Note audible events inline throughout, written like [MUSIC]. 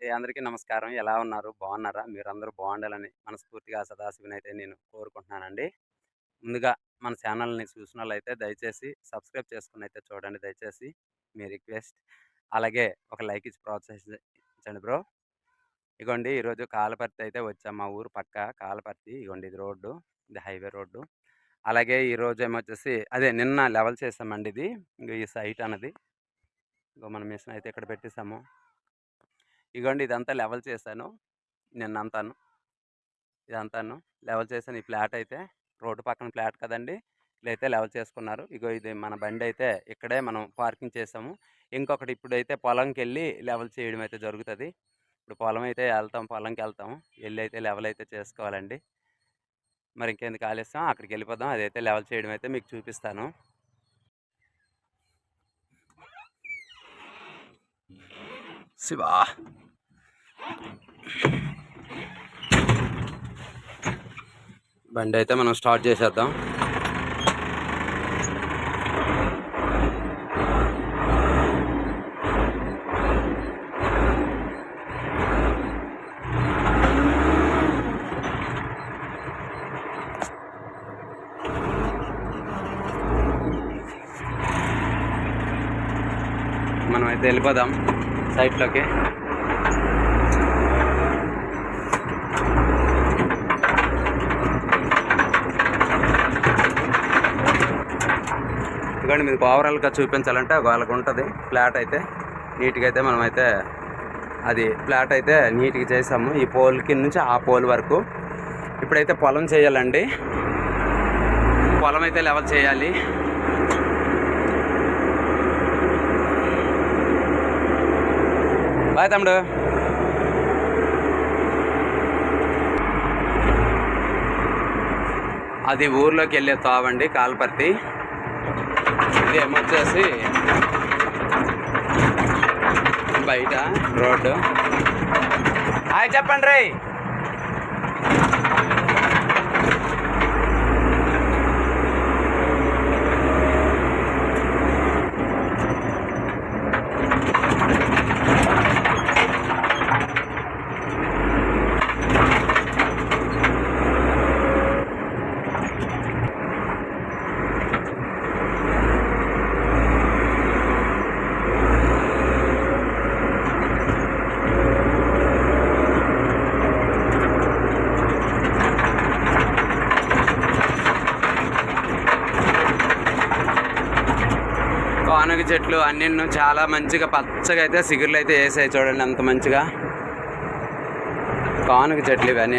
అందరికీ నమస్కారం. ఎలా ఉన్నారు? బాగున్నారా మీరందరూ బాగుండాలని మనస్ఫూర్తిగా సదాశివుని అయితే నేను కోరుకుంటున్నానండి. ముందుగా మన ఛానల్ని చూసిన వాళ్ళైతే దయచేసి సబ్స్క్రైబ్ చేసుకుని అయితే చూడండి దయచేసి మీ రిక్వెస్ట్. అలాగే ఒక లైక్ ఇచ్చి ప్రోత్సహించండి బ్రో. ఇగోండి ఈరోజు కాలపర్తి అయితే వచ్చాం. మా ఊరు పక్క కాలపర్తి. ఇగోండి ఇది రోడ్డు. ఇది హైవే రోడ్డు. అలాగే ఈరోజు ఏమొచ్చేసి అదే నిన్న లెవెల్ చేసామండి ఇది. ఇంక ఈ సైట్ అన్నది. ఇంకో మన మిషన్ అయితే ఇక్కడ పెట్టేసాము. ఇగోండి ఇదంతా లెవెల్ చేశాను. నిన్నంతాను. ఇదంతాను. లెవెల్ చేశాను ఈ ఫ్లాట్ అయితే. రోడ్డు పక్కన ఫ్లాట్ కదండి. ఇట్లయితే లెవెల్ చేసుకున్నారు. ఇగో ఇది మన బండి అయితే ఇక్కడే మనం పార్కింగ్ చేసాము. ఇంకొకటి ఇప్పుడైతే పొలంకి వెళ్ళి లెవెల్ చేయడం అయితే జరుగుతుంది. ఇప్పుడు పొలం అయితే వెళ్తాం పొలంకి వెళ్తాం. వెళ్ళి అయితే లెవెల్ అయితే చేసుకోవాలండి. మరి ఇంకెందుకు ఆలస్యం? అక్కడికి వెళ్ళిపోదాం. అదైతే లెవెల్ చేయడం అయితే మీకు చూపిస్తాను. శివా! బండి అయితే మనం స్టార్ట్ చేసేద్దాం. మనం అయితే వెళ్ళిపోదాం సైట్లోకి. ఇదిగోండి మీకు ఓవరాల్గా చూపించాలంటే వాళ్ళకు ఉంటుంది. ఫ్లాట్ అయితే నీట్గా అయితే మనమైతే అది ఫ్లాట్ అయితే నీట్గా చేసాము. ఈ పోల్ కింద నుంచి ఆ పోల్ వరకు. ఇప్పుడైతే పొలం చేయాలండి. పొలం అయితే లెవెల్ చేయాలి. బాయ్ తమ్ముడు. అది ఊర్లోకి వెళ్ళే తావండి కాల్పర్తి. ఇది ఏమొచ్చేసి బయట. రోడ్డు. హాయ్ చెప్పండి రే చెట్లు అన్ని చాలా మంచిగా పచ్చగా అయితే సిగురులు అయితే వేసాయి చూడండి అంత మంచిగా. కానుక చెట్లు ఇవన్నీ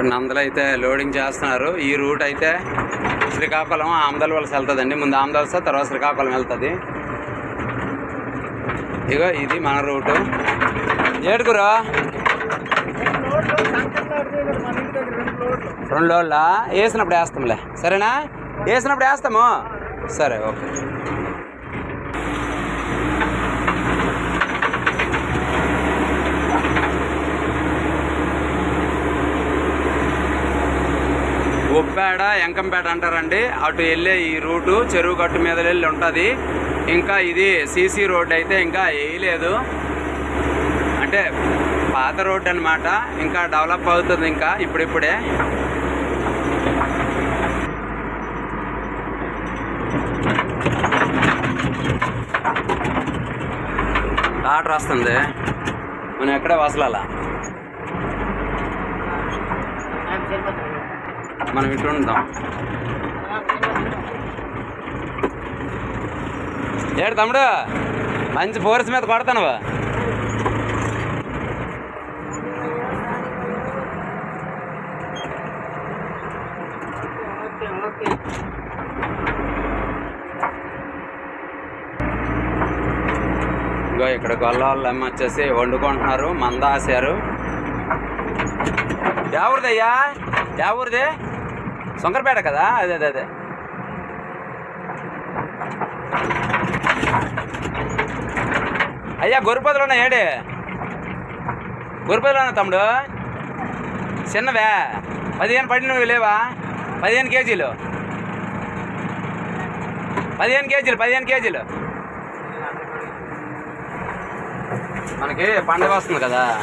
ఇక్కడ నందలు అయితే లోడింగ్ చేస్తున్నారు. ఈ రూట్ అయితే శ్రీకాకుళం ఆమదల వలస వెళ్తుందండి. ముందు ఆమదల వలస తర్వాత శ్రీకాకుళం వెళ్తుంది. ఇగో ఇది మన రూటు. ఏడుగురా రెండు లోడ్ల? వేసినప్పుడు వేస్తాంలే. సరేనా? వేసినప్పుడు వేస్తాము? సరే ఓకే. ఉప్పాడ ఎంకంపేట అంటారండి. అటు వెళ్ళే ఈ రూటు చెరువు గట్టు మీద వెళ్ళి ఉంటుంది. ఇంకా ఇది సీసీ రోడ్ అయితే ఇంకా వేయలేదు. అంటే పాత రోడ్ అన్నమాట. ఇంకా డెవలప్ అవుతుంది ఇంకా ఇప్పుడిప్పుడే. ఆర్డర్ వస్తుంది మనం ఎక్కడ వసలాలా? మనం ఇటు ఉందాం. ఏడు తమ్ముడు మంచి ఫోర్స్ మీద కొడతానువా? ఇగో ఇక్కడ గొల్లవాళ్ళు అమ్మ వచ్చేసి వండుకుంటున్నారు మందాశారు ఎవరిదయ్యా? ఎవరిదే? సొంకరపేట కదా? అదే అదే అదే. అయ్యా గొర్రెపదలు ఉన్నాయి ఏడే? గొర్రెపదలు ఉన్నా తమ్ముడు. చిన్నవే. పదిహేను పడినవి లేవా? పదిహేను కేజీలు. పదిహేను కేజీలు పదిహేను కేజీలు. మనకి పండగ వస్తుంది కదా.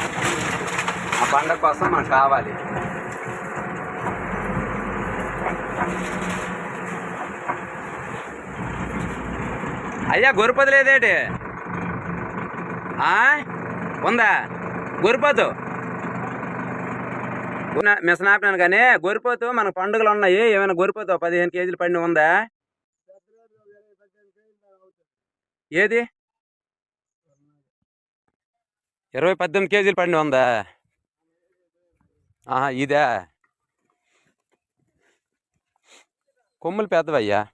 ఆ పండగ కోసం మనకు కావాలి. అయ్యా గొరుపతి లేదేటి? ఆ? ఉందా? గొరిపోతు. మిషన్ ఆపినాను కానీ గొరిపోతు మనకు పండుగలు ఉన్నాయి. ఏమైనా గొరిపోతు పదిహేను కేజీలు పండి ఉందా? ఏది? ఇరవై పద్దెనిమిది కేజీలు పండి ఉందా? ఆహా ఇదే. కొమ్ములు పెద్దవయ్యా.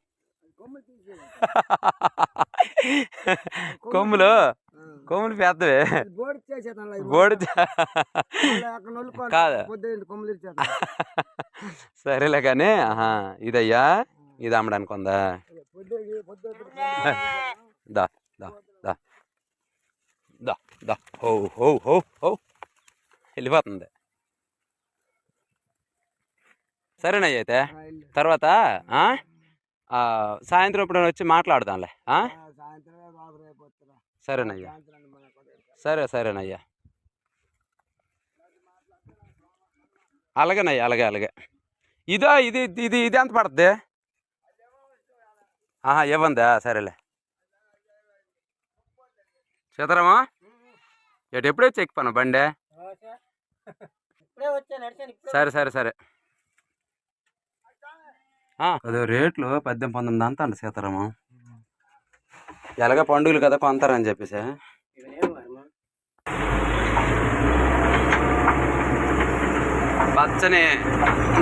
[LAUGHS] కొమ్ములు కొమ్ములు? పెద్దవే. బోడి కాదు. సరేలే కానీ ఆహా ఇదయ్యా ఇది అమ్మడానికి ఉందా? దా దా దా. దా దా. హో హో హో హో. వెళ్ళిపోతుంది. సరేనయ్య అయితే. తర్వాత సాయంత్రం ఇప్పుడు వచ్చి మాట్లాడదాంలే సరేనయ్యా. సరే సరేనయ్యా. అలాగేనయ్యా అలాగే అలాగే. ఇదో ఇది ఇది ఇది ఎంత పడుతుంది ఆహా ఇవ్వందా? సరేలే. సీతారామా ఎటు ఎప్పుడే చెక్ పను బండే? [LAUGHS] సరే. సరే సరే. అదే రేట్లు పద్దెనిమిది పంతొమ్మిది అంత అండి సీతారామం ఎలాగ పండుగలు కదా కొంటారని చెప్పేసి. పచ్చని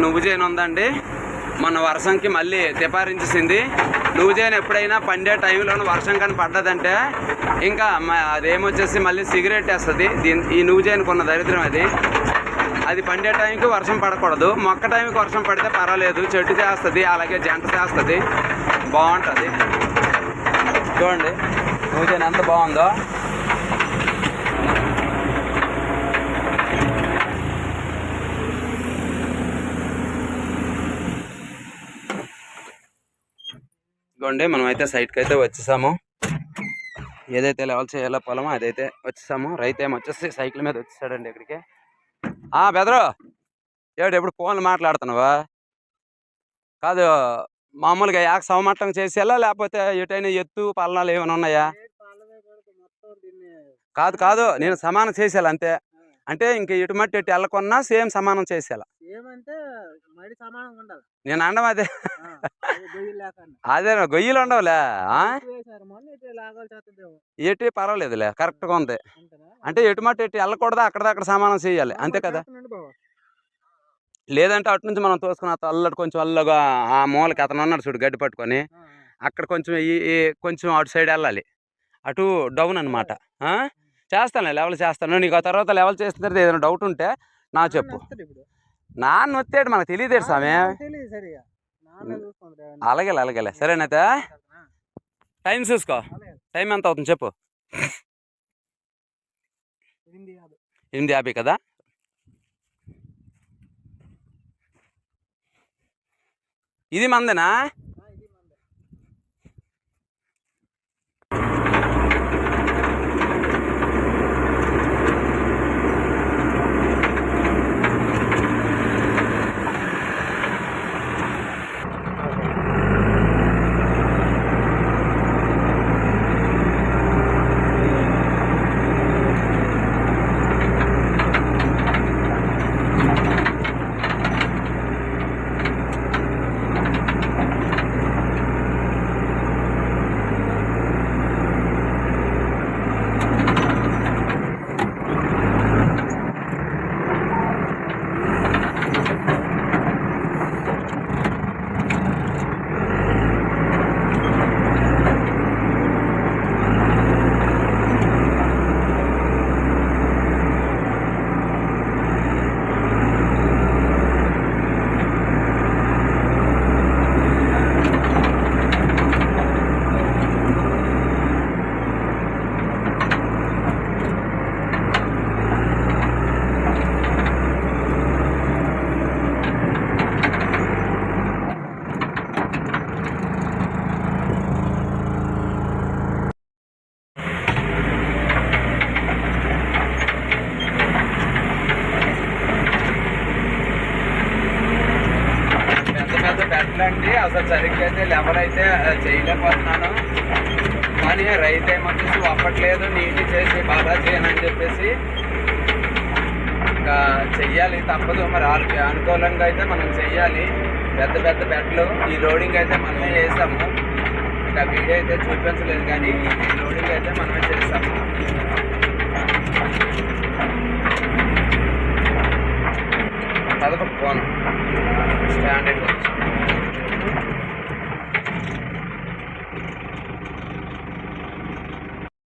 నువ్వు చేయను ఉందండి. మన వర్షంకి మళ్ళీ తిపారించేసింది. నువ్వు చేయను ఎప్పుడైనా పండే టైంలోనూ వర్షం కానీ పడ్డదంటే ఇంకా అదేమొచ్చేసి మళ్ళీ సిగరెట్ వేస్తుంది. దీని ఈ నువ్వు చేయనుకున్న దరిద్రం అది. అది పండే టైంకి వర్షం పడకూడదు. మొక్క టైంకి వర్షం పడితే పర్వాలేదు. చెట్టు చేస్తుంది అలాగే జంట చేస్తుంది. బాగుంటుంది. చూడండి నువ్వు ఎంత బాగుందో. ఇదిగోండి మనం అయితే సైట్కి అయితే వచ్చేసాము. ఏదైతే లెవెల్ చేయాలో పొలమో అదైతే వచ్చేసాము. రైతు ఏమో వచ్చేసి సైకిల్ మీద వచ్చేసాడండి ఇక్కడికి. బెదరు! ఏడు ఎప్పుడు ఫోన్లు మాట్లాడుతున్నావా? కాదు మామూలుగా యాక సమమట్టం చేసేలా లేకపోతే ఎటైనా ఎత్తు పల్లాలు ఏమైనా ఉన్నాయా? కాదు కాదు నేను సమానం చేసేయాలి అంతే. అంటే ఇంక ఇటు మట్టి ఎటు వెళ్ళకున్నా సేమ్ సమానం ఉండాలి. నేను అండం అదే. అది గొయ్యలు ఉండవులే ఆ? ఇటు వేశారు మొన్న ఇటు లాగాలి చేస్తుందేమో. ఎటు పర్వాలేదులే కరెక్ట్గా ఉంది. అంటే ఎటు మట్టి ఎటు వెళ్ళకూడదు అక్కడ అక్కడ సమానం చేయాలి. అంతే కదా. లేదంటే అటు నుంచి మనం తోసుకున్న అల్లటి కొంచెం అల్లగా ఆ మూలకి అతను ఉన్నాడు చూడు గడ్డి పట్టుకొని. అక్కడ కొంచెం ఈ కొంచెం అటు సైడ్ వెళ్ళాలి. అటు డౌన్ అనమాట చేస్తాను లెవెల్ చేస్తాను. నీకు ఆ తర్వాత లెవెల్ చేసిన తర్వాత ఏదైనా డౌట్ ఉంటే నా చెప్పు. నాన్న వచ్చాడు మనకు తెలియదు చూసుకుంటాడు అలాగే అలాగే సరేనైతే? టైం చూసుకో. టైం ఎంత అవుతుంది చెప్పు. ఎనిమిది యాభై. కదా? ఇది మందేనా? అసలు సరిగ్గా అయితే లెవెల్ అయితే చేయలేకపోతున్నాను. కానీ రైతు ఏమొచ్చేసి ఒప్పట్లేదు నీటి చేసి బాగా చేయనని చెప్పేసి. ఇంకా చెయ్యాలి తప్పదు. మరి వాళ్ళకి అనుకూలంగా అయితే మనం చెయ్యాలి. పెద్ద పెద్ద బెడ్లు ఈ లోడింగ్ అయితే మనమే చేసాము ఇంకా వీడియో అయితే చూపించలేదు కానీ ఈ లోడింగ్ అయితే మనమే చేసాము పదకొండు స్టాండర్డ్ వచ్చి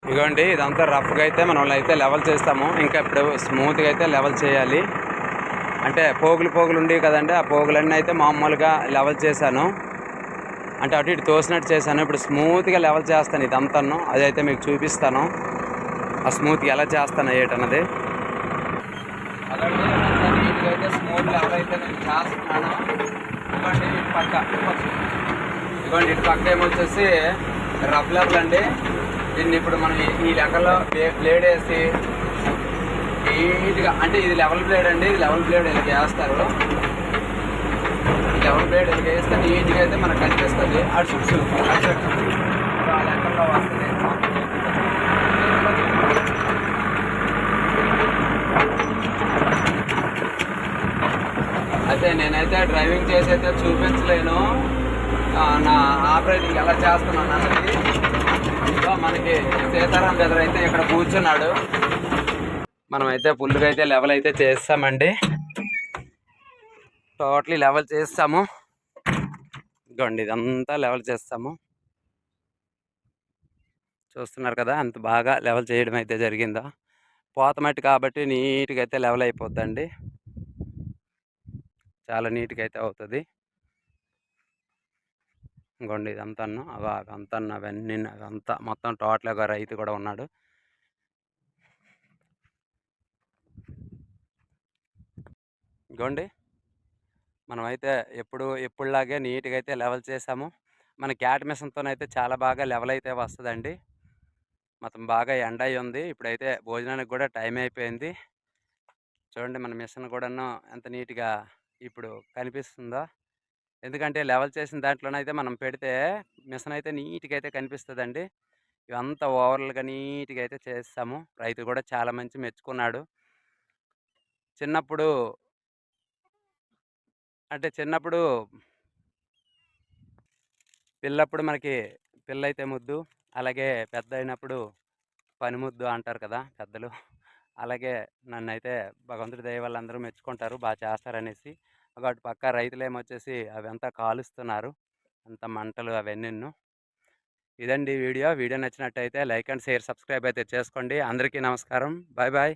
ఇదిగోండి ఇదంతా రఫ్గా అయితే మనం అయితే లెవెల్ చేస్తాము. ఇంకా ఇప్పుడు స్మూత్గా అయితే లెవెల్ చేయాలి. అంటే పోగులు పోగులు ఉండేవి కదండి ఆ పోగులన్నీ అయితే మామూలుగా లెవెల్ చేశాను. అంటే అటు ఇటు తోసినట్టు చేశాను. ఇప్పుడు స్మూత్గా లెవెల్ చేస్తాను ఇదంతాను. అదైతే మీకు చూపిస్తాను. ఆ స్మూత్గా ఎలా చేస్తాను ఏటన్నది. అదండి అయితే స్మూత్ లెవెల్ అయితే నేను చేస్తున్నాను. ఇదిగోండి ఇటు పక్క. ఇటు పక్క ఏమొచ్చేసి రఫ్ లెవెల్ అండి. దీన్ని ఇప్పుడు మనం ఈ- లెక్కలో బ్లే- బ్లేడ్ వేసి నీట్గా అంటే ఇది లెవెల్ బ్లేడ్ అండి ఇది లెవెల్ బ్లేడ్ ఇలా వేస్తారు. లెవెల్ బ్లేడ్ ఇలా వేస్తే నీట్గా అయితే మనకు కనిపిస్తుంది. అటు చుట్టూ. ఆ లెక్కల్లో వస్తుంది. అయితే నేనైతే డ్రైవింగ్ చేసి అయితే చూపించలేను. నా ఆపరేటింగ్ ఎలా చేస్తున్నాను అన్నది. ఇంకా మనకి సీతారాం బెదర్ అయితే ఇక్కడ కూర్చున్నాడు. మనమైతే ఫుల్గా అయితే లెవెల్ అయితే చేస్తామండి. టోటలీ లెవెల్ చేస్తాము. ఇదిగోండి ఇదంతా లెవెల్ చేస్తాము. చూస్తున్నారు కదా అంత బాగా లెవెల్ చేయడం అయితే జరిగిందో? పోత మట్టి కాబట్టి నీట్గా అయితే లెవెల్ అయిపోద్దండి. చాలా నీట్గా అయితే అవుతుంది. ఇంకోండి ఇదంతా అవి అవంతా అవన్నీ అవంతా మొత్తం టోటల్గా రైతు కూడా ఉన్నాడు. ఇంకోండి మనమైతే ఎప్పుడు ఎప్పుడులాగే నీట్గా అయితే లెవెల్ చేసాము. మన క్యాట్ మిషన్తోనైతే చాలా బాగా లెవెల్ అయితే వస్తుందండి. మొత్తం బాగా ఎండ అయి ఉంది ఇప్పుడైతే భోజనానికి కూడా టైం అయిపోయింది చూడండి మన మిషన్ కూడాను ఎంత నీట్గా ఇప్పుడు కనిపిస్తుందా? ఎందుకంటే లెవెల్ చేసిన దాంట్లోనైతే మనం పెడితే మిషన్ అయితే నీట్గా అయితే కనిపిస్తుందండి. ఇవంతా ఓవర్లుగా నీట్గా అయితే చేస్తాము రైతు కూడా చాలా మంచి మెచ్చుకున్నాడు. చిన్నప్పుడు అంటే చిన్నప్పుడు పిల్లప్పుడు మనకి పిల్ల అయితే ముద్దు అలాగే పెద్ద అయినప్పుడు పని ముద్దు అంటారు కదా పెద్దలు. అలాగే నన్ను అయితే భగవంతుడి దయ వాళ్ళందరూ మెచ్చుకుంటారు బాగా చేస్తారనేసి. అటు పక్క రైతులేమో వచ్చేసి అవి అంతా కాలుస్తున్నారు. అంత మంటలు అవన్నీ ఇదండి వీడియో. వీడియో నచ్చినట్టయితే లైక్ అండ్ షేర్ సబ్స్క్రైబ్ అయితే చేసుకోండి. అందరికీ నమస్కారం. Bye bye.